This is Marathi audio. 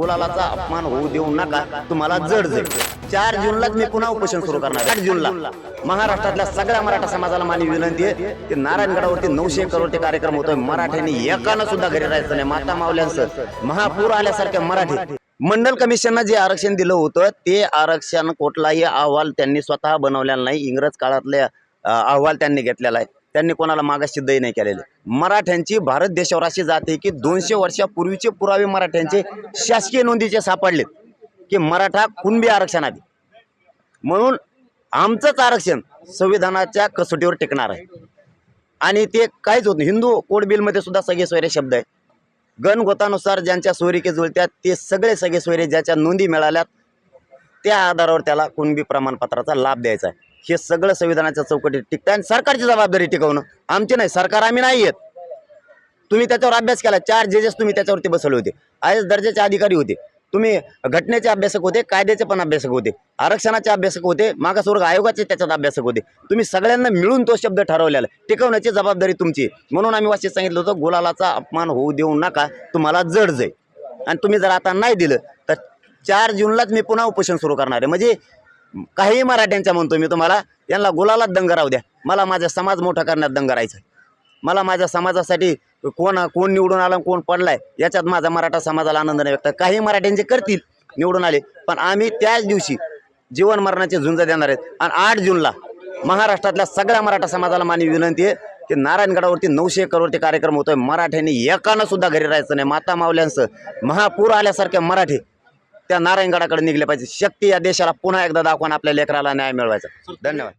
गुलालाचा अपमान होऊ देऊ नका. तुम्हाला जड जाईल चार जूनलाच मी पुन्हा उपोषण सुरू करणार आठ जूनला. महाराष्ट्रातल्या सगळ्या मराठा समाजाला माझी विनंती आहे की नारायणगडावरती नऊशे करोडचे कार्यक्रम होतोय. मराठ्यांनी एकानं सुद्धा घरी राहायचं नाही. माता मावल्यांचं महापूर आल्यासारख्या मराठी. मंडल कमिशननं जे आरक्षण दिलं होतं ते आरक्षण कुठलाही अहवाल त्यांनी स्वतः बनवलेला नाही. इंग्रज काळातले अहवाल त्यांनी घेतलेला आहे. त्यांनी कोणाला मागासिद्धही नाही केलेले. मराठ्यांची भारत देशावर अशी जाते की दोनशे वर्षापूर्वीचे पुरावे मराठ्यांचे शासकीय नोंदीचे सापडलेत की मराठा कुणबी आरक्षणात म्हणून आमचंच आरक्षण संविधानाच्या कसोटीवर टिकणार आहे. आणि ते काहीच होत नाही. हिंदू कोड बिलमध्ये सुद्धा सगळे सोयरे शब्द आहे गणगोतानुसार ज्यांच्या सोयरिके जुळत्यात ते सगळे सगळे सोयरे ज्याच्या नोंदी मिळाल्यात त्या आधारावर त्याला कुणबी प्रमाणपत्राचा लाभ द्यायचा आहे. हे सगळं संविधानाच्या चौकटीत टिकतं आणि सरकारची जबाबदारी टिकवणं. आमची नाही सरकार आम्ही नाही येत तुम्ही त्याच्यावर अभ्यास केला चार जजेस तुम्ही त्याच्यावरती बसवले होते. आय दर्जाचे अधिकारी होते. तुम्ही घटनेचे अभ्यासक होते कायद्याचे पण अभ्यासक होते. आरक्षणाचे अभ्यासक होते मागासवर्ग आयोगाचे त्याच्यात अभ्यासक होते. तुम्ही सगळ्यांना मिळून तो शब्द ठरवलेला टिकवण्याची जबाबदारी तुमची म्हणून आम्ही वाचित सांगितलं होतं गुलालाचा अपमान होऊ देऊ नका तुम्हाला जड जाईल. आणि तुम्ही जर आता नाही दिलं तर चार जूनलाच मी पुन्हा उपोषण सुरू करणार आहे. म्हणजे काही मराठ्यांच्या म्हणतो मी तुम्हाला यांना गुलालात दंग राहू द्या. मला माझा समाज मोठा करण्यात दंग राहायचा आहे. मला माझ्या समाजासाठी कोण कोण निवडून आला कोण पडलाय याच्यात माझा मराठा समाजाला आनंद नाही व्यक्त. काही मराठ्यांचे करतील निवडून आले पण आम्ही त्याच दिवशी जीवन मरणाची झुंज देणार आहेत. आणि आठ जूनला महाराष्ट्रातल्या सगळ्या मराठा समाजाला माझी विनंती आहे की नारायणगडावरती नऊशे एकरवरती कार्यक्रम होतोय. मराठ्यांनी एकानं सुद्धा घरी राहायचं नाही. माता मावल्यांचं महापूर आल्यासारख्या मराठी त्या नारायणगडाकडे निघले पाहिजे. शक्ती या देशाला पुन्हा एकदा दाखवून आपल्या लेकराला न्याय मिळवायचा. धन्यवाद.